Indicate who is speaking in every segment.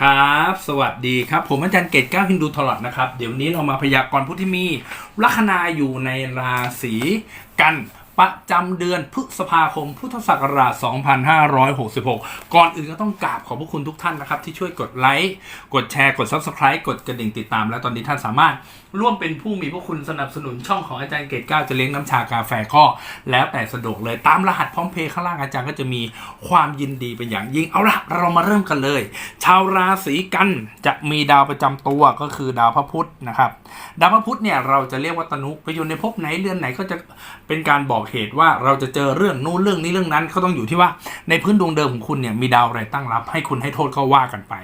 Speaker 1: ครับ สวัสดีครับ ผมอาจารย์เกตก้าวฮินดูทลอดนะครับ เดี๋ยวนี้เรามาพยากรณ์ผู้ที่มีลัคนาอยู่ในราศีกัน ประจำเดือนพฤษภาคม พุทธศักราช 2566 ก่อนอื่นก็ต้องกราบขอบพระคุณทุกท่านนะครับ ที่ช่วยกดไลค์ กดแชร์ กด Subscribe กดกระดิ่งติดตาม และตอนนี้ท่านสามารถร่วมเป็นผู้มีพระคุณสนับสนุนช่องของอาจารย์เกตก้าจะเลี้ยงน้ำชากาแฟก็ แล้วแต่สะดวกเลยตามรหัสพร้อมเพย์ข้างล่างอาจารย์ก็จะมีความยินดีเป็นอย่างยิ่งเอาละเรามาเริ่มกันเลย ชาวราศีกันจะมีดาวประจำตัวก็คือดาวพระพุธนะครับ ดาวพระพุธเนี่ยเราจะเรียกว่าตนุไปอยู่ในภพไหนเรือนไหนก็จะเป็นการบอกเหตุว่าเราจะเจอเรื่องนู้นเรื่องนี้เรื่องนั้นก็ต้องอยู่ที่ว่าในพื้นดวงเดิมของคุณเนี่ยมีดาวอะไรตั้งรับ ให้คุณให้โทษก็ว่ากันไป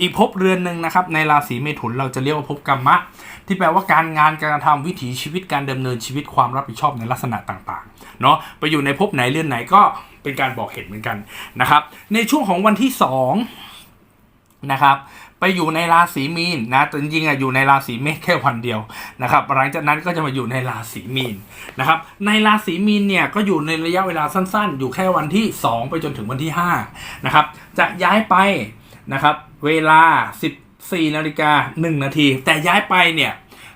Speaker 1: อีกภพเรือนหนึ่งนะครับในราศีเมถุนเราจะเรียกว่าภพกรรมะ ที่แปลว่าการงานการกระทำวิถีชีวิตการดำเนินชีวิตความรับผิดชอบในลักษณะต่างๆเนาะไปอยู่ในภพไหนเรือนไหนก็เป็นการบอกเหตุเหมือนกันนะครับในช่วงของวันที่สองนะครับ ไปอยู่ในราศีมีนนะจริงๆอะอยู่ในราศีเมษแค่วันเดียวนะครับหลังจากนั้นก็จะมาอยู่ในราศีมีนนะครับในราศีมีนเนี่ยก็อยู่ในระยะเวลาสั้นๆ อยู่แค่วันที่ 2 ไปจนถึงวันที่5นะครับจะย้ายไปนะครับเวลา 14นาฬิกา1นาที แต่ย้ายไปเนี่ย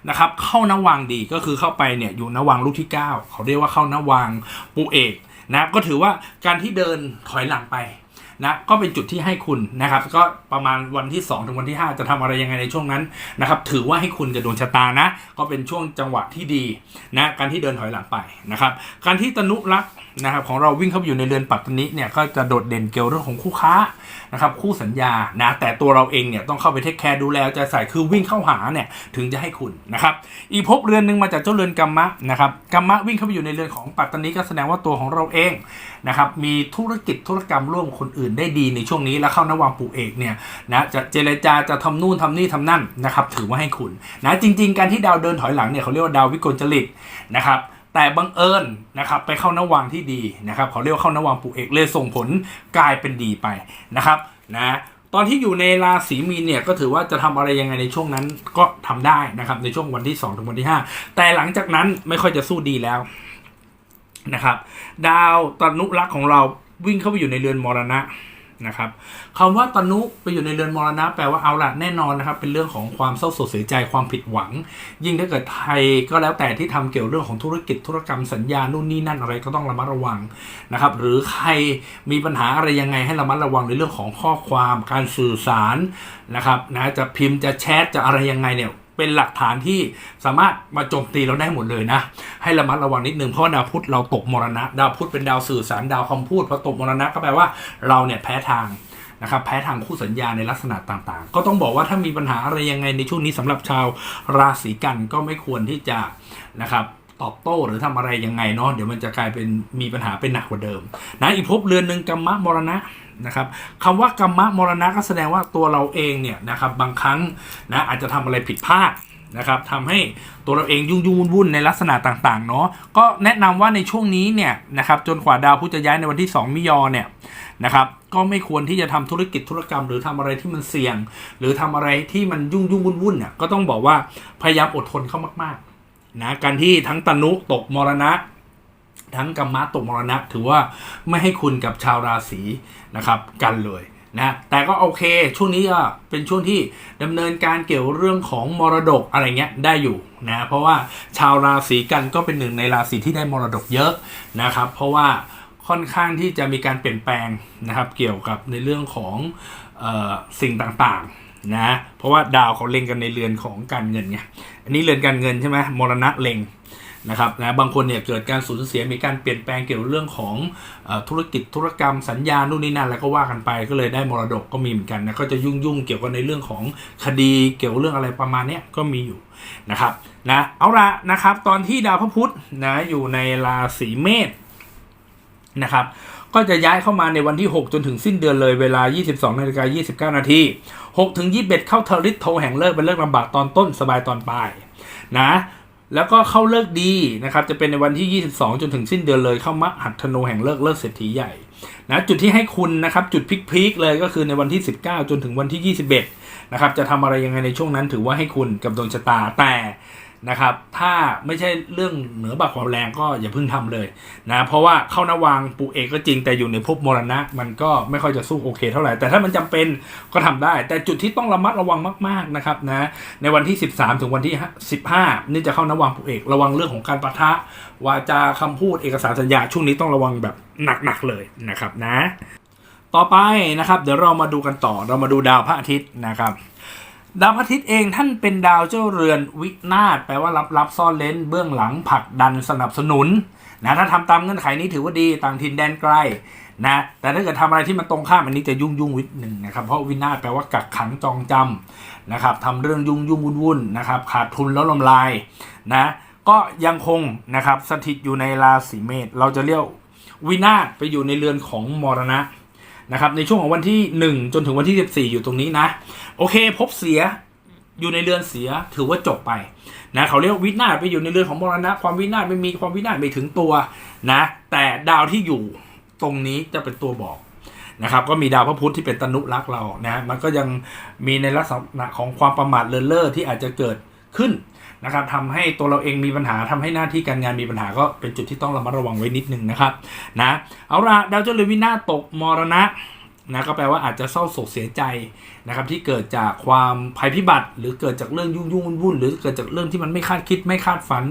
Speaker 1: นะครับเข้านวังดีก็คือเข้าไปเนี่ยอยู่นวังลูกที่ 9 เขาเรียกว่าเข้านวังปูเอกนะก็ถือว่าการที่เดินถอยหลังไป นะก็เป็นจุดที่ให้คุณนะครับ ก็ประมาณวันที่ 2 ถึงวันที่ 5 จะทำอะไรยังไงในช่วงนั้นนะครับ ถือว่าให้คุณจะดวงชะตานะ ก็เป็นช่วงจังหวะที่ดีนะการที่เดินถอยหลังไปนะครับ การที่ตนุรักษ์นะครับของเราวิ่งเข้าไปอยู่ในเรือนปัตตนิเนี่ยก็จะโดดเด่นเกี่ยวเรื่องของคู่ค้านะครับคู่สัญญานะแต่ตัวเราเองเนี่ยต้องเข้าไปเทคแคร์ดูแลเอาใส่คือวิ่งเข้าหาเนี่ยถึงจะให้คุณนะครับอีกภพเรือนหนึ่งมาจากเจ้าเรือนกรรมะนะครับกรรมะวิ่งเข้าไปอยู่ในเรือนของปัตตนิก็แสดงว่าตัวของเราเองนะครับมีธุรกิจธุรกรรมร่วมคนอื่นได้ดีในช่วงนี้แล้วเข้านวังปูเอกเนี่ยนะจะเจรจาจะทำนู่นทำนี่ทำนั่นนะครับถือว่าให้คุณนะจริง ๆ การที่ดาวเดินถอยหลังเนี่ยเขาเรียกว่าดาววิกลจริตนะครับแต่บังเอิญนะครับไปเข้านวังที่ดีนะครับเขาเรียกว่าเข้านวังปูเอกเลยส่งผลกลายเป็นดีไปนะครับนะตอนที่อยู่ในราศีมีนเนี่ยก็ถือว่าจะทำอะไรยังไงในช่วงนั้นก็ทำได้นะครับในช่วงวันที่ 2 ถึงวันที่ 5 แต่หลังจากนั้นไม่ค่อยจะสู้ดีแล้วนะครับ ดาวตนุรักษ์ของเรา วิ่งเข้าไปอยู่ในเรือนมรณะนะครับคำว่าตนุไปอยู่ในเรือนมรณะ แปลว่าเอาละแน่นอนนะครับเป็นเรื่องของความเศร้าโศกเสียใจความผิดหวัง ยิ่งถ้าเกิดไทยก็แล้วแต่ที่ทำเกี่ยวเรื่องของธุรกิจธุรกรรมสัญญานู่นนี่นั่นอะไรก็ต้องระมัดระวังนะครับหรือใครมีปัญหาอะไรยังไงให้ระมัดระวังในเรื่องของข้อความการสื่อสารนะครับนะจะพิมพ์จะแชทจะอะไรยังไงเนี่ย เป็นหลักฐานที่สามารถมาโจมตีเราได้หมดเลยนะ ให้ระมัดระวังนิดนึงเพราะดาวพุธเราตกมรณะ ดาวพุธเป็นดาวสื่อสารดาวคำพูดพอตกมรณะก็แปลว่าเราเนี่ยแพ้ทางนะครับแพ้ทางคู่สัญญาในลักษณะต่างๆ ก็ต้องบอกว่าถ้ามีปัญหาอะไรยังไงในช่วงนี้สำหรับชาวราศีกันก็ไม่ควรที่จะนะครับ ตอบโต้หรือทำอะไรยังไงเนาะเดี๋ยวมันจะกลายเป็นมีปัญหาเป็นหนักกว่าเดิมนะอีกภพเรือนหนึ่งกรรมะมรณะนะครับคำว่ากรรมะมรณะก็แสดงว่าตัวเราเองเนี่ยนะครับบางครั้งนะอาจจะทำอะไรผิดพลาดนะครับทำให้ตัวเราเองยุ่งยุ่งวุ่นในลักษณะต่างๆเนาะก็แนะนำว่าในช่วงนี้เนี่ยนะครับจนกว่าดาวพุธจะย้ายในวันที่ 2 มิยอเนี่ยนะครับก็ไม่ควรที่จะทำธุรกิจธุรกรรม หรือทำอะไรที่มันเสี่ยง หรือทำอะไรที่มันยุ่งยุ่งวุ่นๆเนี่ยก็ต้องบอกว่าพยายามอดทนเข้ามากๆ นะการที่ทั้งตนุตกมรณะ ทั้งกรรมะตกมรณะ ถือว่าไม่ให้คุณกับชาวราศีนะครับ กันเลยนะแต่ก็โอเคช่วงนี้ก็เป็นช่วงที่ดำเนินการเกี่ยวเรื่องของมรดกอะไรเงี้ยได้อยู่นะเพราะว่าชาวราศีกันก็เป็นหนึ่งในราศีที่ได้มรดกเยอะนะครับ เพราะว่าค่อนข้างที่จะมีการเปลี่ยนแปลงนะครับ เกี่ยวกับในเรื่องของออสิ่งต่างๆ นะเพราะว่าดาวเขาเล็งกันในเรือนของการเงินไงอันนี้เรือนการเงินใช่ไหมมรณะเล็งนะครับนะบางคนเนี่ยเกิดการสูญเสียมีการเปลี่ยนแปลงเกี่ยวกับเรื่องของอธุรกิจธุรกรรมสัญญานู่นนี่นั่นแล้วก็ว่ากันไปก็เลยได้มรดกก็มีเหมือนกันนะก็จะยุ่งยุ่งๆเกี่ยวกับในเรื่องของคดีเกี่ยวกับเรื่องอะไรประมาณนี้ก็มีอยู่นะครับนะเอาละนะครับตอนที่ดาวพระพุธนะอยู่ในราศีเมษนะครับก็จะย้ายเข้ามาในวันที่ 6 จนถึงสิ้นเดือนเลยเวลา 22นาฬิกา29 นาที 6ถึง21 เข้าเทอริสโทแห่งเลิกเป็นเลิกลำบากตอนต้นสบายตอนปลายนะแล้วก็เข้าเลิกดีนะครับจะเป็นในวันที่ 22 จนถึงสิ้นเดือนเลยเข้ามะหัตถโนแห่งเลิกเลิกเศรษฐีใหญ่นะจุดที่ให้คุณนะครับจุดพีคๆเลยก็คือในวันที่ 19 จนถึงวันที่ 21นะครับจะทำอะไรยังไงในช่วงนั้นถือว่าให้คุณกับดวงชะตาแต่ นะครับ ถ้าไม่ใช่เรื่องเหนือบักความแรงก็อย่าเพิ่งทำเลยนะเพราะว่าเข้านวางปูเอกก็จริงแต่อยู่ในภพมรณะ มันก็ไม่ค่อยจะสู้โอเคเท่าไหร่ แต่ถ้ามันจำเป็นก็ทำได้ แต่จุดที่ต้องระมัดระวังมากๆนะครับนะในวันที่ 13 ถึงวันที่ 15 นี่จะเข้านวางปูเอกระวังเรื่องของการปะทะวาจาคำพูดเอกสารสัญญาช่วงนี้ต้องระวังแบบหนักๆเลยนะครับนะ ต่อไปนะครับ เดี๋ยวเรามาดูกันต่อเรามาดูดาวพระอาทิตย์นะครับ ดาวพระอาทิตย์เองท่านเป็นดาวเจ้าเรือนวินาศแปลว่ารับรับซ่อนเลนเบื้องหลังผลักดันสนับสนุนนะถ้าทำตามเงื่อนไขนี้ถือว่าดีต่างถิ่นแดนไกลนะแต่ถ้าเกิดทำอะไรที่มันตรงข้ามอันนี้จะยุ่งยุ่งวิดหนึ่งนะครับเพราะวินาศแปลว่ากักขังจองจำนะครับทำเรื่องยุ่งยุ่งวุ่นวุ่นนะครับขาดทุนแล้วลำลายนะก็ยังคงนะครับสถิตอยู่ในราศีเมษเราจะเรียกวินาศไปอยู่ในเรือนของมรณะ นะครับในช่วงของวันที่ 1 จนถึงวันที่ 14 อยู่ตรงนี้นะ โอเค พบเสียอยู่ในเรือนเสียถือว่าจบไปนะเขาเรียกวินาศไปอยู่ในเรือนของมรณะ ความวินาศไม่มีความวินาศไม่ถึงตัวนะ แต่ดาวที่อยู่ตรงนี้จะเป็นตัวบอกนะครับก็มีดาวพระพุธที่เป็นตนุรักษ์เรานะมันก็ยังมีในลักษณะของความประมาทเลินเล่อที่อาจจะเกิดขึ้น นะครับทำให้ตัวเราเองมีปัญหาทำให้หน้าที่การงานมีปัญหาก็เป็นจุดที่ต้องระมัดระวังไว้นิดนึงนะครับนะเอาละดาวเจ้าเรวินาตกมรณะนะก็แปลว่าอาจจะเศร้าโศกเสียใจนะครับที่เกิดจากความภัยพิบัติ หรือเกิดจากเรื่องยุ่งยุ่งวุ่นหรือเกิดจากเรื่องที่มันไม่คาดคิดไม่คาดฝัน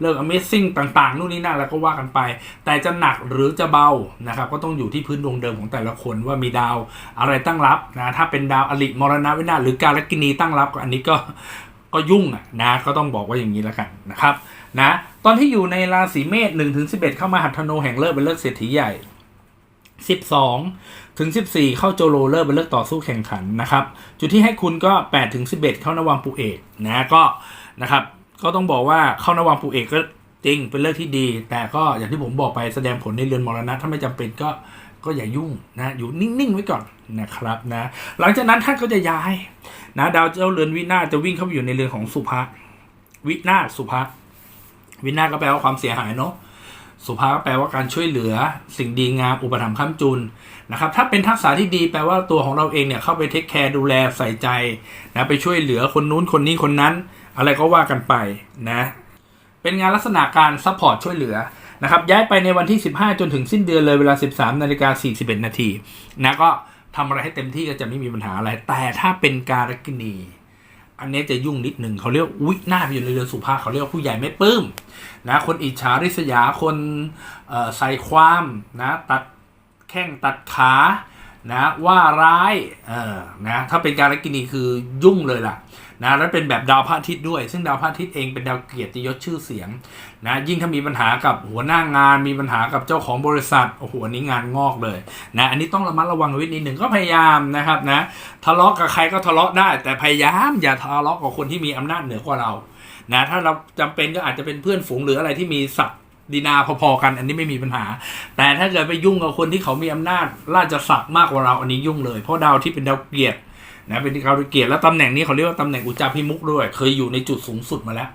Speaker 1: เรื่อง Amazing ต่างๆนู่นนี่นั่นแล้วก็ว่ากันไป แต่จะหนักหรือจะเบานะครับก็ต้องอยู่ที่พื้นดวงเดิมของแต่ละคนว่ามีดาวอะไรตั้งรับนะถ้าเป็นดาวอลิมรณะวินาหรือการลกินีตั้งรับก็อันนี้ก็ ก็ยุ่งอะนะก็ต้องบอกว่าอย่างนี้แล้วกันนะครับนะตอนที่อยู่ในราศีเมษ1นถึงสิบเอ็ดเข้ามาหัตถโนแห่งเลิกเป็นเลิกเศรษฐีใหญ่12ถึง14เข้าโจโรเลิกเป็นเลิกต่อสู้แข่งขันนะครับจุดที่ให้คุณก็8ถึง11เอ็ดเข้านวังปูเอกนะก็นะครับก็ต้องบอกว่าเข้านวังปูเอกก็จริงเป็นเลิกที่ดี แต่ก็อย่างที่ผมบอกไปแสดงผลในเรือนมรณะถ้าไม่จำเป็นก็ก็อย่ายุ่งนะอยู่นิ่ง ๆ ไว้ก่อนนะครับนะหลังจากนั้นท่านก็จะย้าย นะดาวเจ้าเรือนวินาจะวิ่งเข้าไปอยู่ในเรือนของสุภะวินาสุภะวินาก็แปลว่าความเสียหายเนาะสุภะก็แปลว่าการช่วยเหลือสิ่งดีงามอุปถัมภ์ค้ำจุนนะครับ ถ้าเป็นทักษะที่ดีแปลว่าตัวของเราเองเนี่ยเข้าไปเทคแคร์ดูแลใส่ใจนะไปช่วยเหลือคนนู้นคนนี้คนนั้น อะไรก็ว่ากันไปนะ เป็นงานลักษณะการซัพพอร์ตช่วยเหลือนะครับย้ายไปในวันที่ 15 จนถึงสิ้นเดือนเลยเวลา 13นาฬิกา41นาทีนะก็ ทำอะไรให้เต็มที่ก็จะไม่มีปัญหาอะไร แต่ถ้าเป็นการกินี อันนี้จะยุ่งนิดหนึ่งเขาเรียกวิหน้าไปอยู่ในเรือนสุภาพเขาเรียกว่าผู้ใหญ่ไม่ปลื้มนะคนอิจฉาริษยาคนใส่ความนะตัดแข้งตัดขานะว่าร้ายเออนะถ้าเป็นการกินีคือยุ่งเลยล่ะ นะแล้วเป็นแบบดาวพระอาทิตย์ด้วย ซึ่งดาวพระอาทิตย์เองเป็นดาวเกียรติยศชื่อเสียงนะยิ่งถ้ามีปัญหากับหัวหน้างาน มีปัญหากับเจ้าของบริษัทโอ้โหอันนี้งานงอกเลยนะอันนี้ต้องระมัดระวังไว้นิดหนึ่งก็พยายามนะครับนะทะเลาะกับใครก็ทะเลาะได้ แต่พยายามอย่าทะเลาะกับคนที่มีอำนาจเหนือกว่าเรานะถ้าเราจำเป็นก็อาจจะเป็นเพื่อนฝูงหรืออะไรที่มีศักดินาพอๆกันอันนี้ไม่มีปัญหา แต่ถ้าเกิดไปยุ่งกับคนที่เขามีอำนาจราชศักดิ์มากกว่าเราอันนี้ยุ่งเลย เพราะดาวที่เป็นดาวเกียรติ นะเป็นคาวเกียรติแล้วตำแหน่งนี้เขาเรียกว่าตำแหน่งอุจจาพิมุกด้วย เคยอยู่ในจุดสูงสุดมาแล้ว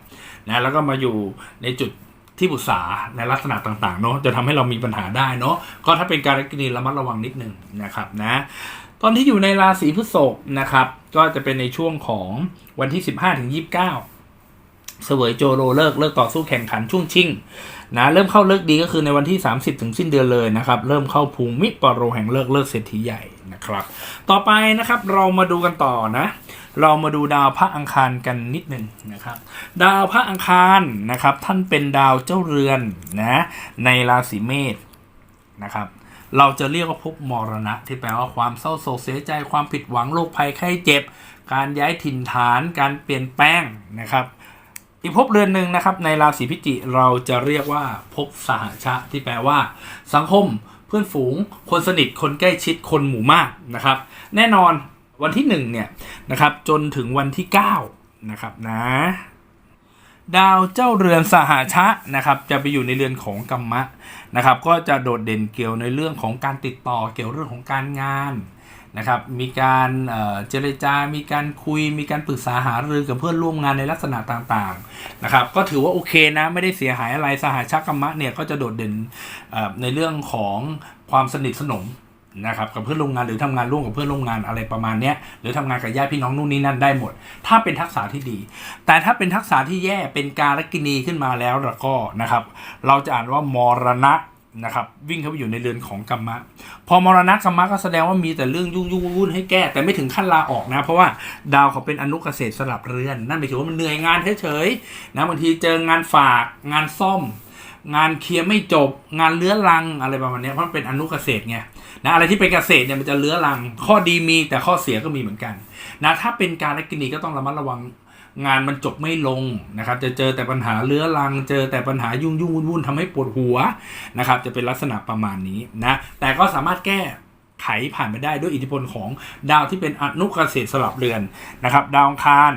Speaker 1: นะแล้วก็มาอยู่ในจุดที่ปรึกษาในลักษณะต่างๆเนาะจะทำให้เรามีปัญหาได้เนาะก็ถ้าเป็นการกินีระมัดระวังนิดนึงนะครับนะตอนที่อยู่ในราศีพฤษภนะครับ ก็จะเป็นในช่วงของวันที่ 15ถึง29 เสวยโจโรเลิกเลิกต่อสู้แข่งขันช่วงชิงนะเริ่มเข้าเลิกดีก็คือในวันที่ 30 ถึงสิ้นเดือนเลยนะครับ เริ่มเข้าภูมิปโรแห่งเลิกเลิกเศรษฐีใหญ่นะครับ ต่อไปนะครับเรามาดูกันต่อนะ เรามาดูดาวพระอังคารกันนิดหนึ่งนะครับ ดาวพระอังคารนะครับ ท่านเป็นดาวเจ้าเรือนนะในราศีเมษนะครับ เราจะเรียกว่าภพมรณะ ที่แปลว่าความเศร้าโศกเสียใจความผิดหวังโรคภัยไข้เจ็บ การย้ายถิ่นฐาน การเปลี่ยนแปลงนะครับ อีกภพเรือนหนึ่งนะครับในราศีพิจิกเราจะเรียกว่าภพสหชะที่แปลว่า สังคมเพื่อนฝูง คนสนิทคนใกล้ชิดคนหมู่มากนะครับ แน่นอนวันที่หนึ่งเนี่ยนะครับจนถึงวันที่เก้านะครับนะดาวเจ้าเรือนสหชะนะครับจะไปอยู่ในเรือนของกัมมะนะครับ ก็จะโดดเด่นเกี่ยวในเรื่องของการติดต่อเกี่ยวเรื่องของการงาน นะครับมีการเจรจา มีการคุย มีการปรึกษาหารือกับเพื่อนร่วมงานในลักษณะต่างๆนะครับก็ถือว่าโอเคนะไม่ได้เสียหายอะไรสหชะกัมมะเนี่ยก็จะโดดเด่นในเรื่องของความสนิทสนมนะครับกับเพื่อนร่วมงานหรือทำงานร่วมกับเพื่อนร่วมงานอะไรประมาณเนี้ยหรือทำงานกับญาติพี่น้องนู่นนี่นั่นได้หมด ถ้าเป็นทักษะที่ดี แต่ถ้าเป็นทักษะที่แย่เป็นการกินีขึ้นมาแล้วแล้วก็นะครับ เราจะอ่านว่ามรณะ นะครับวิ่งเข้าไปอยู่ในเรือนของกรรมะ พอมรณะกรรมะก็แสดงว่ามีแต่เรื่องยุ่งยุ่งวุ่นๆให้แก้ แต่ไม่ถึงขั้นลาออกนะ เพราะว่าดาวเขาเป็นอนุเกษตรสลับเรือน นั่นหมายถึงว่ามันเหนื่อยงานเฉยๆนะบางทีเจองานฝากงานซ่อม งานเคลียร์ไม่จบ งานเลื้อรังอะไรประมาณนี้เพราะมันเป็นอนุเกษตรไงนะอะไรที่เป็นเกษตรเนี่ยมันจะเลื้อรัง ข้อดีมีแต่ข้อเสียก็มีเหมือนกันนะถ้าเป็นการละกินีก็ต้องระมัดระวัง งานมันจบไม่ลงนะครับ จะเจอแต่ปัญหาเลื้อรัง เจอแต่ปัญหายุ่งยุ่งวุ่นวุ่นทำให้ปวดหัวนะครับ จะเป็นลักษณะประมาณนี้นะ แต่ก็สามารถแก้ไขผ่านไปได้ด้วยอิทธิพลของดาวที่เป็นอนุเกษตรสลับเรือนนะครับ ดาวองคาร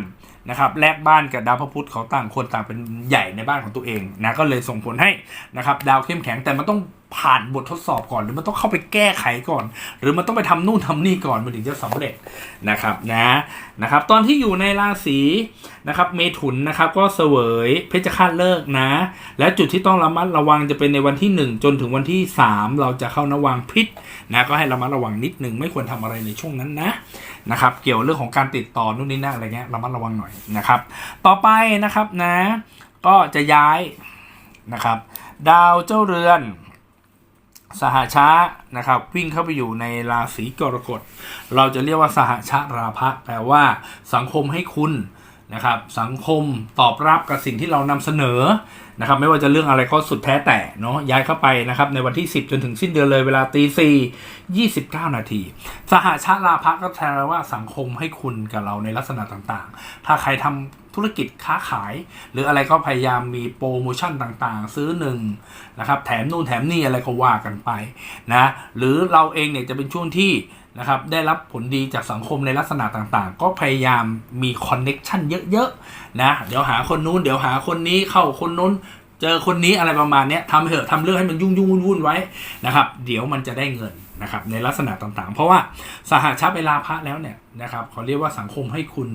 Speaker 1: นะครับแลกบ้านกับดาวพระพุธเขาต่างคนต่างเป็นใหญ่ในบ้านของตัวเองนะก็เลยส่งผลให้นะครับดาวเข้มแข็งแต่มันต้อง ผ่านบททดสอบก่อน หรือมันต้องเข้าไปแก้ไขก่อน หรือมันต้องไปทำนู่นทำนี่ก่อนมันถึงจะสำเร็จนะครับนะนะครับ ตอนที่อยู่ในราศีนะครับ เมถุนนะครับ ก็เสวยเพชฌฆาตเลิกนะ และจุดที่ต้องระมัดระวังจะเป็นในวันที่ 1 จนถึงวันที่ 3 เราจะเข้านวังพิษนะก็ให้ระมัดระวังนิดหนึ่งไม่ควรทำอะไรในช่วงนั้นนะนะครับเกี่ยวเรื่องของการติดต่อนู่นนี่นั่นอะไรเงี้ยระมัดระวังหน่อยนะครับ ต่อไปนะครับนะ ก็จะย้ายนะครับ ดาวเจ้าเรือน สหชะนะครับ วิ่งเข้าไปอยู่ในราศีกรกฎเราจะเรียกว่าสหชาราภะแปลว่า สังคมให้คุณนะครับ สังคมตอบรับกับสิ่งที่เรานำเสนอ นะครับไม่ว่าจะเรื่องอะไรก็สุดแท้แต่เนาะย้ายเข้าไปนะครับในวันที่ 10 จนถึงสิ้นเดือนเลยเวลาตีสี่ยี่สิบเก้านาที สหชาลาภะก็แทนว่าสังคมให้คุณกับเราในลักษณะต่างๆ ถ้าใครทำธุรกิจค้าขาย หรืออะไรก็พยายามมีโปรโมชั่นต่างๆ ซื้อหนึ่งนะครับแถมนู่นแถมนี่อะไรก็ว่ากันไปนะหรือเราเองเนี่ยจะเป็นช่วงที่ นะครับ ได้รับผลดีจากสังคมในลักษณะต่างๆ ก็พยายามมีคอนเน็กชันเยอะๆ นะ เดี๋ยวหาคนนู้น เดี๋ยวหาคนนี้เข้าคนนู้น เจอคนนี้อะไรประมาณนี้ทำเถอะทำเรื่องให้มันยุ่งยุ่งวุ่นวุ่นๆไว้นะครับ เดี๋ยวมันจะได้เงินนะครับในลักษณะต่างๆ เพราะว่าสหชาติเวลาพระแล้วเนี่ยนะครับเขาเรียกว่าสังคมให้คุณ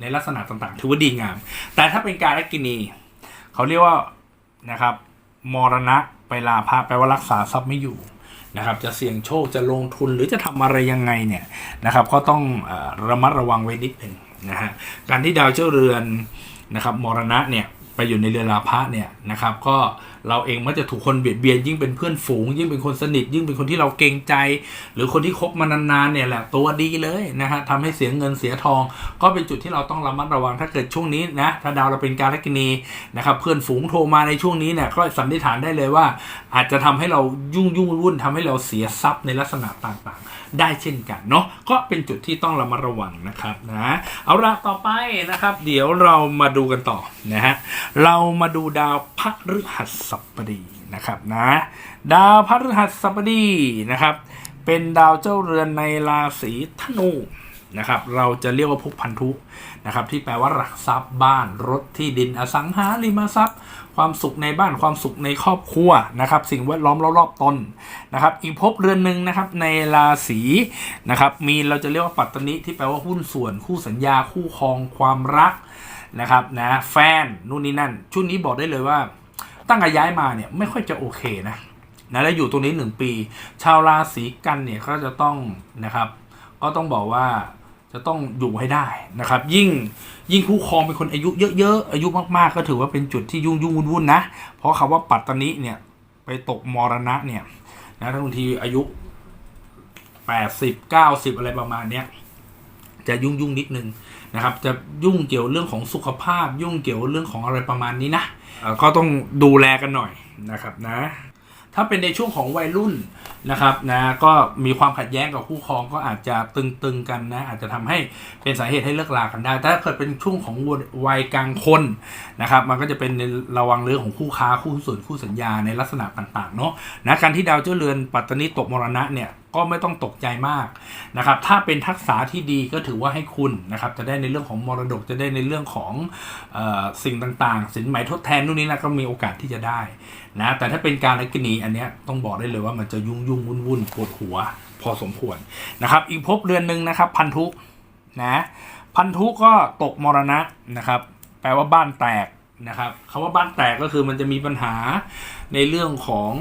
Speaker 1: ในลักษณะต่างๆ ถือว่าดีงาม แต่ถ้าเป็นการกินีเขาเรียกว่านะครับมรณะไปลาพระแปลว่ารักษาทรัพย์ไม่อยู่ นะครับจะเสี่ยงโชคจะลงทุนหรือจะทำอะไรยังไงเนี่ยนะครับก็ต้องอระมัดระวังไว้นิดหนึ่งนะฮะการที่ดาวเจ้าเรือนนะครับมรณะเนี่ยไปอยู่ในเรือลาพะเนี่ยนะครับก็ เราเองมักจะถูกคนเบียดเบียนยิ่งเป็นเพื่อนฝูง ยิ่งเป็นคนสนิท ยิ่งเป็นคนที่เราเกรงใจ หรือคนที่คบมานานๆเนี่ยแหละตัวดีเลยนะฮะทำให้เสียเงินเสียทอง ก็เป็นจุดที่เราต้องระมัดระวังถ้าเกิดช่วงนี้นะถ้าดาวเราเป็นการกินีนะครับเพื่อนฝูงโทรมาในช่วงนี้เนี่ยก็สันนิษฐานได้เลยว่า อาจจะทำให้เรายุ่งยุ่งวุ่นๆทำให้เราเสียทรัพย์ในลักษณะต่างๆ ได้เช่นกันเนาะก็เป็นจุดที่ต้องระมัดระวังนะครับนะเอาละต่อไปนะครับ เดี๋ยวเรามาดูกันต่อนะฮะเรามาดูดาวพฤหัสบดีนะครับนะดาวพฤหัสบดีนะครับ เป็นดาวเจ้าเรือนในราศีธนูนะครับ เราจะเรียกว่าภพพันธุนะครับ ที่แปลว่ารักทรัพย์บ้านรถที่ดินอสังหาริมทรัพย์ ความสุขในบ้านความสุขในครอบครัวนะครับ สิ่งแวดล้อมรอบๆตนนะครับ อีกภพเรือนหนึ่งนะครับในราศีนะครับมีเราจะเรียกว่าปัตตนิที่แปลว่าหุ้นส่วน คู่สัญญาคู่ครองความรักนะครับนะแฟนนู่นนี่นั่นช่วงนี้บอกได้เลยว่า ตั้งแต่ย้ายมาเนี่ยไม่ค่อยจะโอเคนะนะแล้วอยู่ตรงนี้หนึ่งปี ชาวราศีกันเนี่ยก็จะต้องนะครับ ก็ต้องบอกว่าจะต้องอยู่ให้ได้นะครับ ยิ่งยิ่งคู่ครองเป็นคนอายุเยอะๆอายุมากๆ ก็ถือว่าเป็นจุดที่ยุ่งยุ่งวุ่นๆนะ เพราะคำว่าปัตตนิเนี่ยไปตกมรณะเนี่ยนะถ้าบางทีอายุแปดสิบเก้าสิบอะไรประมาณเนี้ยจะยุ่งยุ่งนิดนึงนะครับ จะยุ่งเกี่ยวเรื่องของสุขภาพ ยุ่งเกี่ยวเรื่องของอะไรประมาณนี้นะ ก็ต้องดูแลกันหน่อยนะครับนะ ถ้าเป็นในช่วงของวัยรุ่นนะครับนะก็มีความขัดแย้งกับคู่ครองก็อาจจะตึงๆกันนะอาจจะทำให้เป็นสาเหตุให้เลิกลากันได้ แต่ถ้าเกิดเป็นช่วงของวัยกลางคนนะครับมันก็จะเป็นในระวังเรื่องของคู่ค้าคู่ส่วนคู่สัญญาในลักษณะต่างๆเนาะนะการที่ดาวเจ้าเรือนปัตตนิตกมรณะเนี่ย ก็ไม่ต้องตกใจมากนะครับ ถ้าเป็นทักษะที่ดีก็ถือว่าให้คุณนะครับ จะได้ในเรื่องของมรดกจะได้ในเรื่องของออสิ่งต่างๆ สินไหมทดแทนนู่นนี่นะก็มีโอกาสที่จะได้นะแต่ถ้าเป็นการอักนีอันเนี้ยต้องบอกได้เลยว่ามันจะยุ่งยุ่งวุ่นวุ่นปวดหัว พอสมควรนะครับ อีกภพเรือนหนึ่งนะครับ พันธุนะพันธุก็ตกมรณะนะครับ แปลว่าบ้านแตกนะครับคำว่าบ้านแตกก็คือมันจะมีปัญหาในเรื่องของ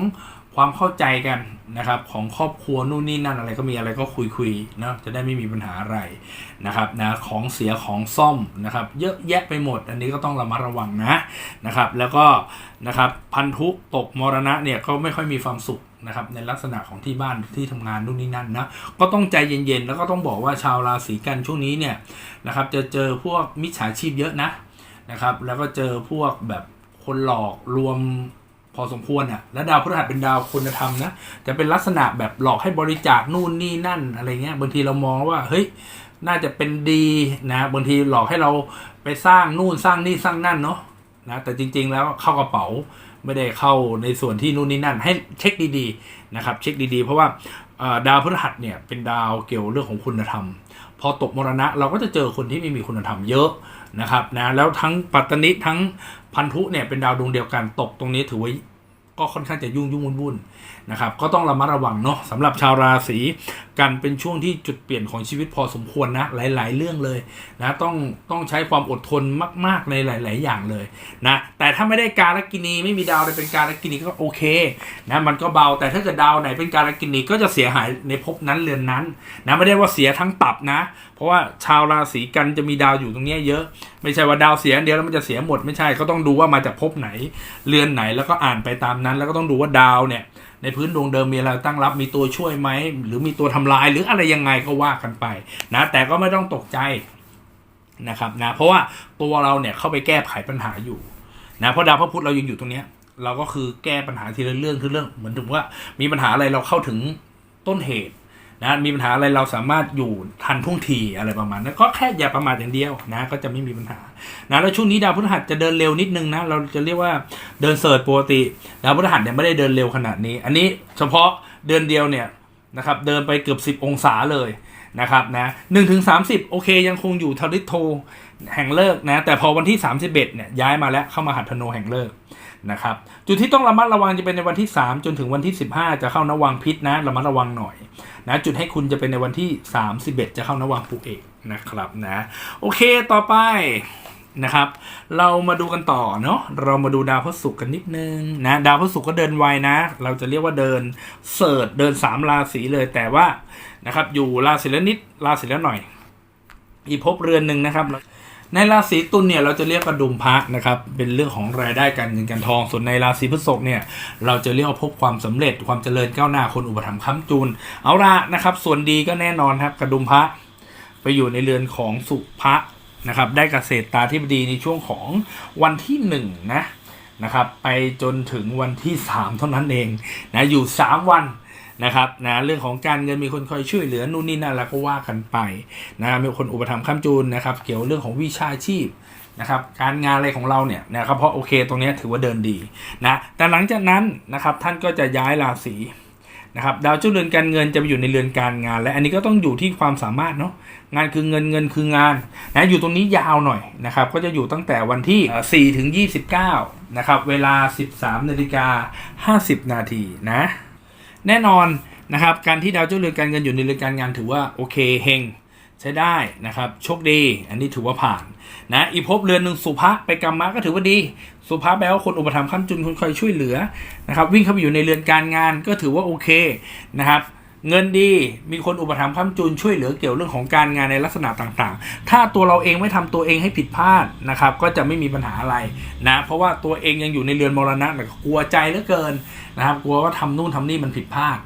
Speaker 1: ความเข้าใจกันนะครับของครอบครัวนู่นนี่นั่นอะไรก็มีอะไรก็คุยคุยๆเนาะจะได้ไม่มีปัญหาอะไรนะครับนะของเสียของซ่อมนะครับเยอะแยะไปหมด อันนี้ก็ต้องระมัดระวังนะนะครับแล้วก็นะครับพันธุตกมรณะเนี่ยก็ไม่ค่อยมีความสุขนะครับในลักษณะของที่บ้านที่ทำงานนู่นนี่นั่นนะก็ต้องใจเย็นๆ แล้วก็ต้องบอกว่าชาวราศีกันช่วงนี้เนี่ยนะครับจะเจอพวกมิจฉาชีพเยอะนะนะครับแล้วก็เจอพวกแบบคนหลอกรวม พอสมควรอะแล้วดาวพฤหัสเป็นดาวคุณธรรมนะจะเป็นลักษณะแบบหลอกให้บริจาคนู่นนี่นั่นอะไรเงี้ยบางทีเรามองว่าเฮ้ยน่าจะเป็นดีนะบางทีหลอกให้เราไปสร้างนู่นสร้างนี่สร้างนั่นเนาะนะแต่จริง ๆ แล้วเข้ากระเป๋าไม่ได้เข้าในส่วนที่นู่นนี่นั่น ให้เช็คดีๆนะครับ เช็คดีๆ เพราะว่าดาวพฤหัสเนี่ยเป็นดาวเกี่ยวเรื่องของคุณธรรม พอตกมรณะเราก็จะเจอคนที่ไม่มีคุณธรรมเยอะนะครับนะแล้วทั้งปัตตนิทั้ง พันธุเนี่ยเป็นดาวดวงเดียวกันตกตรงนี้ถือว่าก็ค่อนข้างจะยุ่งยุ่งวุ่นวุ่น นะครับก็ต้องระมัดระวังเนาะสำหรับชาวราศีกันเป็นช่วงที่จุดเปลี่ยนของชีวิตพอสมควรนะหลาย ๆ เรื่องเลยนะต้องต้องใช้ความอดทนมาก ๆ ในหลาย ๆ อย่างเลยนะแต่ถ้าไม่ได้การกินีไม่มีดาวใดเป็นการกินีก็โอเคนะมันก็เบาแต่ถ้าเกิดดาวไหนเป็นการกินีก็จะเสียหายในภพนั้นเรือนนั้นนะไม่ได้ว่าเสียทั้งตับนะ เพราะว่าชาวราศีกันจะมีดาวอยู่ตรงนี้เยอะ ไม่ใช่ว่าดาวเสียเดียวแล้วมันจะเสียหมดไม่ใช่ก็ต้องดูว่ามาจากภพไหนเรือนไหนแล้วก็อ่านไปตามนั้น แล้วก็ต้องดูว่าดาวเนี่ย ในพื้นดวงเดิมมีอะไรตั้งรับมีตัวช่วยไหมหรือมีตัวทำลายหรืออะไรยังไงก็ว่ากันไปนะแต่ก็ไม่ต้องตกใจนะครับนะเพราะว่าตัวเราเนี่ยเข้าไปแก้ไขปัญหาอยู่นะเพราะดาวพระพุธเรายังอยู่ตรงเนี้ยเราก็คือแก้ปัญหาทีละเรื่องคือเรื่องเหมือนถึงว่ามีปัญหาอะไรเราเข้าถึงต้นเหตุ นะมีปัญหาอะไรเราสามารถอยู่ทันท่วงทีอะไรประมาณนั้นก็แค่อย่าประมาทอย่างเดียวนะก็จะไม่มีปัญหานะแล้วช่วงนี้ดาวพฤหัสจะเดินเร็วนิดนึงนะเราจะเรียกว่าเดินเสิร์ชปกติดาวพฤหัสเนี่ยไม่ได้เดินเร็วขนาดนี้ อันนี้เฉพาะเดือนเดียวเนี่ยนะครับเดินไปเกือบ 10 องศาเลยนะครับนะหนึ่งถึงสามสิบโอเคยังคงอยู่ทาริโท แห่งเลิกนะ แต่พอวันที่ 31เนี่ยย้ายมาแล้วเข้ามาหัตถโนแห่งเลิกนะครับ จุดที่ต้องระมัดระวังจะเป็นในวันที่ 3 จนถึงวันที่ 15 จะเข้านวังพิษนะระมัดระวังหน่อยนะจุดให้คุณจะเป็นในวันที่ 31 จะเข้านวังปุเอกนะครับนะโอเคต่อไปนะครับ เรามาดูกันต่อเนาะเรามาดูดาวพฤหัสกันนิดนึงนะดาวพฤหัสก็เดินไวนะ เราจะเรียกว่าเดินเสิร์ชเดินสามราศีเลยแต่ว่านะครับอยู่ราศีละนิดราศีละหน่อย อีกภพเรือนหนึ่งนะครับ ในราศีตุลเนี่ยเราจะเรียกกระดุมพระนะครับเป็นเรื่องของรายได้การเงินการทอง ส่วนในราศีพฤษภเนี่ยเราจะเรียกว่าพบความสำเร็จความเจริญก้าวหน้าคนอุปถัมภ์ค้ำจูนเอาละนะครับ ส่วนดีก็แน่นอนครับกระดุมพระไปอยู่ในเรือนของสุภะนะครับได้เกษตรตาธิบดีในช่วงของวันที่หนึ่งนะนะครับไปจนถึงวันที่สามเท่านั้นเองนะอยู่สามวัน นะครับนะเรื่องของการเงินมีคนคอยช่วยเหลือนู่นนี่นั่นแล้วก็ว่ากันไปนะมีคนอุปถัมภ์ค้ำจูนนะครับ เกี่ยวเรื่องของวิชาชีพนะครับการงานอะไรของเราเนี่ยนะครับเพราะโอเคตรงเนี้ยถือว่าเดินดีนะแต่หลังจากนั้นนะครับท่านก็จะย้ายราศีนะครับดาวเจ้าเรือนการเงินจะไปอยู่ในเรือนการงาน และอันนี้ก็ต้องอยู่ที่ความสามารถเนาะงานคือเงินเงินคืองานนะอยู่ตรงนี้ยาวหน่อยนะครับก็จะอยู่ตั้งแต่วันที่เอ่อ4ถึง 29นะครับเวลา 13นาฬิกา50 นาทีนะ แน่นอนนะครับการที่ดาวเจ้าเรือนการเงินอยู่ในเรือนการงานถือว่าโอเคเฮงใช้ได้นะครับโชคดี อันนี้ถือว่าผ่านนะอีกภพเรือนหนึ่งสุภะไปกรรมะก็ถือว่าดี สุภาพแปลว่าคนอุปถัมภ์ค้นจุนคนคอยช่วยเหลือนะครับวิ่งเข้าไปอยู่ในเรือนการงานก็ถือว่าโอเคนะครับ เงินดีมีคนอุปถัมภ์ค้ำจุนช่วยเหลือเกี่ยวเรื่องของการงานในลักษณะต่างๆ ถ้าตัวเราเองไม่ทำตัวเองให้ผิดพลาดนะครับ ก็จะไม่มีปัญหาอะไรนะเพราะว่าตัวเองยังอยู่ในเรือนมรณะเนี่กลัวใจเหลือเกินนะครับ กลัวว่าทำนู่นทำนี่มันผิดพลาด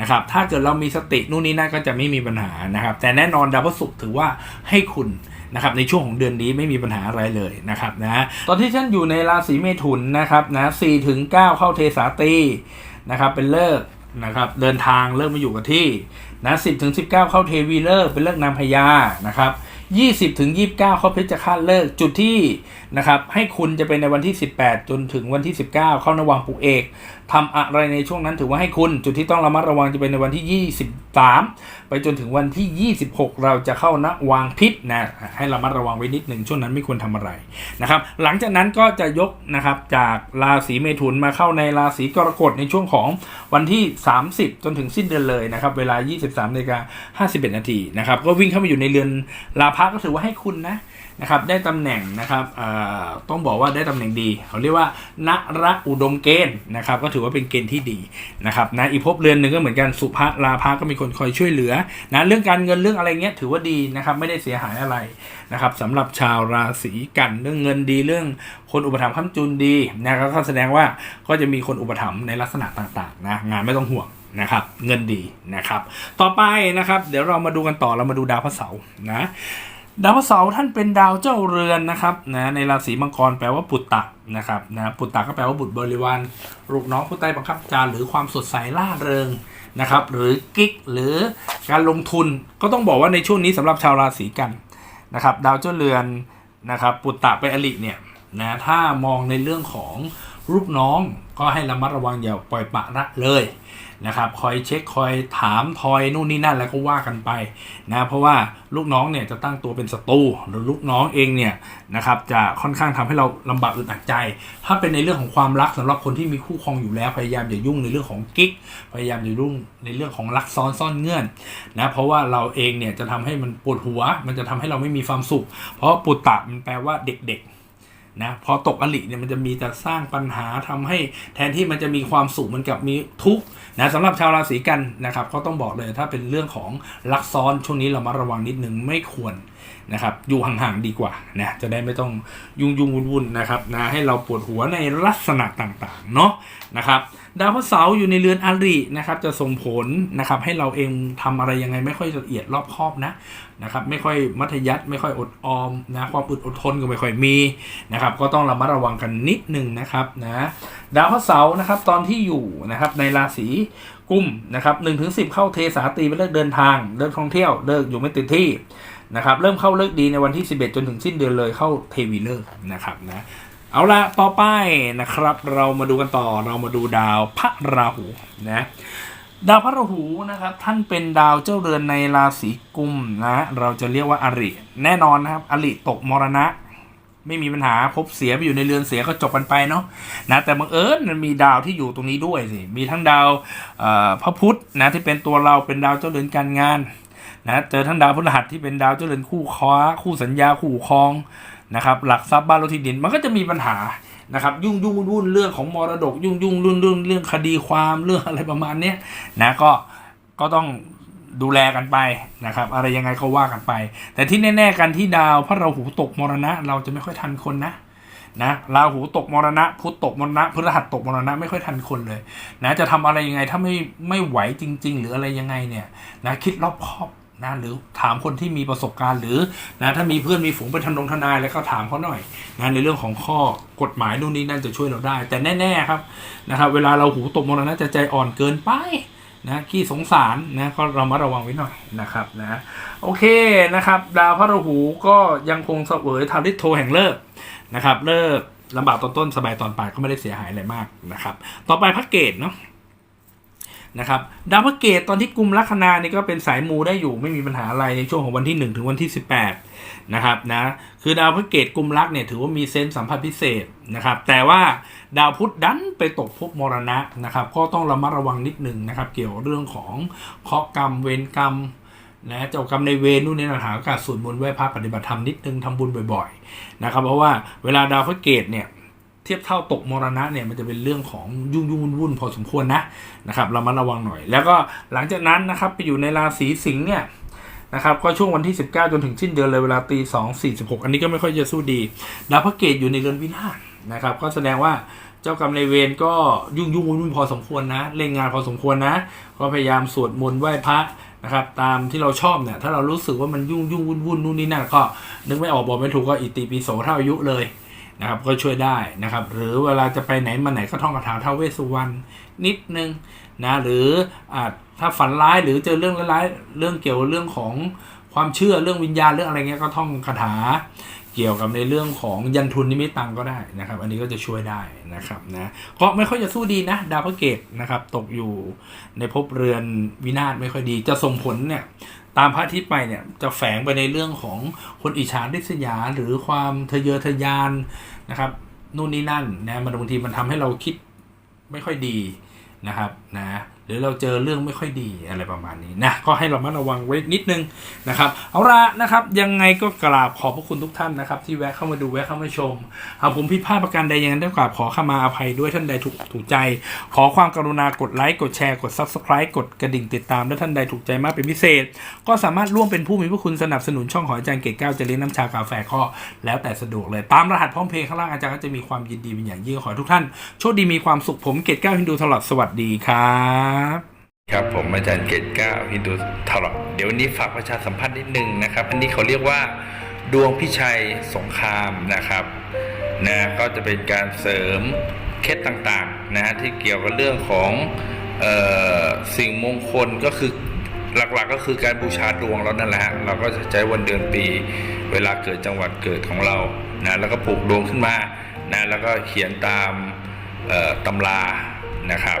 Speaker 1: นะครับ ถ้าเกิดเรามีสตินู่นนี่นั่นก็จะไม่มีปัญหานะครับ แต่แน่นอนดาวพฤหัสถือว่าให้คุณนะครับในช่วงของเดือนนี้ไม่มีปัญหาอะไรเลยนะครับนะตอนที่ฉันอยู่ในราศีเมถุนนะครับนะสี่ถึงเก้าเข้าเทสาตีนะครับเป็นเลิก นะครับเดินทางเริ่มมาอยู่กับที่นะสิบถึงสิบเก้าเข้าเทวีเลิกเป็นเลิกนามพญานะครับยี่สิบถึงยี่สิบเก้าเข้าเพชฌฆาตเลิกจุดที่ นะครับให้คุณจะเป็นในวันที่ 18 จนถึงวันที่ 19 เข้านวังปุเอกทำอะไรในช่วงนั้นถือว่าให้คุณจุดที่ต้องระมัดระวังจะเป็นในวันที่ 23 ไปจนถึงวันที่ 26 เราจะเข้านะวางพิษนะให้ระมัดระวังไว้นิดหนึ่งช่วงนั้นไม่ควรทำอะไรนะครับหลังจากนั้นก็จะยกนะครับจากราศีเมถุนมาเข้าในราศีกรกฎในช่วงของวันที่ 30 จนถึงสิ้นเดือนเลยนะครับเวลา 23นาฬิกา51นาทีนะครับก็วิ่งเข้ามาอยู่ในเรือนลาภะก็ถือว่าให้คุณนะ นะครับได้ตำแหน่งนะครับต้องบอกว่าได้ตำแหน่งดี เขาเรียกว่านรอุดมเกณฑ์นะครับก็ถือว่าเป็นเกณฑ์ที่ดีนะครับนะอีกภพเรือนหนึ่งก็เหมือนกันสุภะลาภะก็มีคนคอยช่วยเหลือนะเรื่องการเงินเรื่องอะไรเงี้ยถือว่าดีนะครับไม่ได้เสียหายอะไรนะครับสำหรับชาวราศีกันเรื่องเงินดีเรื่องคนอุปถัมภ์ค้ำจุนดีนะครับก็แสดงว่าก็จะมีคนอุปถัมภ์ในลักษณะต่างๆนะงานไม่ต้องห่วงนะครับเงินดีนะครับ ต่อไปนะครับ เดี๋ยวเรามาดูกันต่อเรามาดูดาวพระเสาร์นะ ดาวเสาร์ท่านเป็นดาวเจ้าเรือนนะครับนะในราศีมังกรแปลว่าปุตตะนะครับนะปุตตะก็แปลว่าบุตรบริวารลูกน้องผู้ใต้บังคับบัญชาหรือความสดใสล่าเริงนะครับหรือกิ๊กหรือการลงทุนก็ต้องบอกว่าในช่วงนี้สำหรับชาวราศีกันนะครับดาวเจ้าเรือนนะครับปุตตะไปอลิเนี่ยนะถ้ามองในเรื่องของรูปน้องก็ให้ระมัดระวังอย่าปล่อยปะละเลย นะครับคอยเช็คคอยถามทอยนู่นนี่นั่นแล้วก็ว่ากันไปนะเพราะว่าลูกน้องเนี่ยจะตั้งตัวเป็นศัตรูหรือลูกน้องเองเนี่ยนะครับจะค่อนข้างทำให้เราลำบากอึดอัดใจ ถ้าเป็นในเรื่องของความรักสำหรับคนที่มีคู่ครองอยู่แล้วพยายามอย่ายุ่งในเรื่องของกิ๊กพยายามอย่ายุ่งในเรื่องของรักซ้อนซ่อนเงื่อนนะเพราะว่าเราเองเนี่ยจะทำให้มันปวดหัว มันจะทำให้เราไม่มีความสุข เพราะปุตตะมันแปลว่าเด็กๆ นะพอตกอลิเนี่ยมันจะมีแต่สร้างปัญหาทำให้แทนที่มันจะมีความสุขมันกลับมีทุกข์นะสำหรับชาวราศีกันนะครับก็ต้องบอกเลยถ้าเป็นเรื่องของลักซ้อนช่วงนี้เรามาระวังนิดนึงไม่ควร นะครับอยู่ห่างๆดีกว่านะจะได้ไม่ต้องยุ่งยุ่งวุ่นๆนะครับนะให้เราปวดหัวในลักษณะต่างๆเนาะนะครับดาวพระเสาร์อยู่ในเรือนอารินะครับจะส่งผลนะครับให้เราเองทำอะไรยังไงไม่ค่อยละเอียดรอบคอบนะนะครับไม่ค่อยมัธยัติไม่ค่อยอดออมนะความอดอดทนก็ไม่ค่อยมีนะครับก็ต้องระมัดระวังกันนิดนึงนะครับนะดาวพระเสาร์นะครับตอนที่อยู่นะครับในราศีกุมนะครับหนึ่งถึงสิบเข้าเทสาตีเป็นเลิกเดินทางเลิกท่องเที่ยวเลิกอยู่ไม่ติดที่ นะครับเริ่มเข้าเลิกดีในวันที่ 11 จนถึงสิ้นเดือนเลยเข้าเทวีเลิกนะครับนะเอาละต่อไปนะครับ เรามาดูกันต่อเรามาดูดาวพระราหูนะดาวพระราหูนะครับท่านเป็นดาวเจ้าเรือนในราศีกุมนะเราจะเรียกว่าอริ แน่นอนนะครับ อริตกมรณะ ไม่มีปัญหาพบเสียไปอยู่ในเรือนเสียก็จบกันไปเนาะนะแต่บังเอิญมันมีดาวที่อยู่ตรงนี้ด้วยสิมีทั้งดาวพระพุธนะที่เป็นตัวเราเป็นดาวเจ้าเรือนการงาน นะเจอทั้งดาวพฤหัสที่เป็นดาวเจรือนคู่ค้าคู่สัญญาคู่ครองนะครับหลักทรัพย์บ้านรถที่ดินมันก็จะมีปัญหานะครับยุ่งยุ่งวุ่นวุ่นเรื่องของมรดก ยุ่งยุ่งรุ่นรุ่นเรื่องคดีความเรื่องอะไรประมาณเนี้ยนะก็ก็ต้องดูแลกันไปนะครับ อะไรยังไงก็ว่ากันไป แต่ที่แน่ ๆ กันที่ดาวพระราหูตกมรณะ เราจะไม่ค่อยทันคนนะนะราหูตกมรณะ พุธตกมรณะพฤหัสตกมรณะไม่ค่อยทันคนเลย นะจะทำอะไรยังไงถ้าไม่ไม่ไหวจริง ๆ หรืออะไรยังไงเนี่ยนะคิดรอบคอบ นะหรือถามคนที่มีประสบการณ์หรือนะถ้ามีเพื่อนมีฝูงเป็นทนงทนายแล้วก็ถามเขาหน่อยนะในเรื่องของข้อกฎหมายนู่นนี่นั่นจะช่วยเราได้ แต่แน่ๆครับนะครับ เวลาเราหูตกมรณะจะใจอ่อนเกินไปนะขี้สงสารนะก็เรามาระวังไว้หน่อยนะครับนะโอเคนะครับ ดาวพระราหูก็ยังคงเสวยทาริโทแห่งเลิกนะครับ เลิกลำบากตอนต้นสบายตอนปลายก็ไม่ได้เสียหายอะไรมากนะครับ ต่อไปพระเกตเนาะ นะครับดาวพระเกตตอนที่กลุ่มลัคนานี่ก็เป็นสายมูได้อยู่ไม่มีปัญหาอะไรในช่วงของวันที่ 1 ถึงวันที่ 18นะครับนะคือดาวพระเกตกุมลักเนี่ยถือว่ามีเซนส์สัมผัสพิเศษนะครับแต่ว่าดาวพุธดันไปตกภพมรณะนะครับก็ต้องระมัดระวังนิดหนึ่งนะครับเกี่ยวเรื่องของเคราะห์กรรมเวรกรรมนะเจ้ากรรมในเวรนู่นนี่นั่นหาโอกาสสวดมนต์ไหว้พระปฏิบัติธรรมนิดนึงทำบุญบ่อยๆนะครับเพราะว่าเวลาดาวพระเกตเนี่ย เทียบเท่าตกมรณะเนี่ยมันจะเป็นเรื่องของยุ่งยุ่งวุ่นวุ่นพอสมควรนะนะครับเรามาระวังหน่อย แล้วก็หลังจากนั้นนะครับไปอยู่ในราศีสิงห์เนี่ยนะครับก็ช่วงวันที่ 19 จนถึงสิ้นเดือนเลยเวลาตีสองสี่สิบหกอันนี้ก็ไม่ค่อยจะสู้ดีดาวพระเกตอยู่ในเรือนวินาศนะครับก็แสดงว่าเจ้ากรรมในายเวรก็ยุ่งยุ่งวุ่นวุ่นพอสมควรนะเล่นงานพอสมควรนะก็พยายามสวดมนต์ไหว้พระนะครับตามที่เราชอบเนี่ยถ้าเรารู้สึกว่ามันยุ่งยุ่งวุ่นวุ่นนู่นนี่นั่นก็นึกไม่ออกบอกไม่ถูกก็อิติปิโสเท่าอายุเลย นะครับก็ช่วยได้นะครับ หรือเวลาจะไปไหนมาไหนก็ท่องคาถาท้าวเวสสุวรรณนิดนึงนะหรืออถ้าฝันร้ายหรือเจอเรื่องร้ายเรื่องเกี่ยวเรื่องของความเชื่อเรื่องวิญญาณเรื่องอะไรเงี้ยก็ท่องคาถาเกี่ยวกับในเรื่องของยันทุนนิมิตตังก็ได้นะครับ อันนี้ก็จะช่วยได้นะครับนะก็ไม่ค่อยจะสู้ดีนะ ดาวพระเกตนะครับ ตกอยู่ในภพเรือนวินาศไม่ค่อยดี จะส่งผลเนี่ย ตามพระอาทิตย์ไปเนี่ยจะแฝงไปในเรื่องของคนอิจฉาริษยาหรือความทะเยอทะยานนะครับนู่นนี่นั่นนะมันบางทีมันทำให้เราคิดไม่ค่อยดีนะครับนะหรือเราเจอเรื่องไม่ค่อยดีอะไรประมาณนี้นะก็ให้เรามาระวังไว้นิดนึงนะครับเอาละนะครับยังไงก็กราบขอบพระคุณทุกท่านนะครับ ที่แวะเข้ามาดูแวะเข้ามาชมหากผมผิดพลาดประการใดยังไงต้องกราบขอขมาอภัยด้วยท่านใดถูกถูกใจ ขอความกรุณากดไลค์กดแชร์กด subscribe กดกระดิ่งติดตามและท่านใดถูกใจมากเป็นพิเศษ ก็สามารถร่วมเป็นผู้มีพระคุณสนับสนุนช่องของอาจารย์เกตเก้าจะเลี้ยงน้ำชากาแฟก็แล้วแต่สะดวกเลยตามรหัสพร้อมเพย์ข้างล่างอาจารย์ก็จะมีความยินดีเป็นอย่างยิ่งขอทุกท่านโชคดีมีความสุขผมเกตเก้าฮินดูตลอดสวัสดีครับครับผมอาจารย์เกตเก้าฮินดูตลอดเดี๋ยววันนี้ฝากประชาสัมพันธ์นิดนึงนะครับ อันนี้เขาเรียกว่าดวงพิชัยสงครามนะครับนะก็จะเป็นการเสริมเคล็ดต่างๆนะฮะที่เกี่ยวกับเรื่องของออสิ่งมงคลก็คือหลักๆก็คือการบูชาดวงเรานั่นแหละฮะเราก็จะใช้วันเดือนปี เวลาเกิดจังหวัดเกิดของเรานะแล้วก็ปลูกดวงขึ้นมานะแล้วก็เขียนตามตำรานะครับ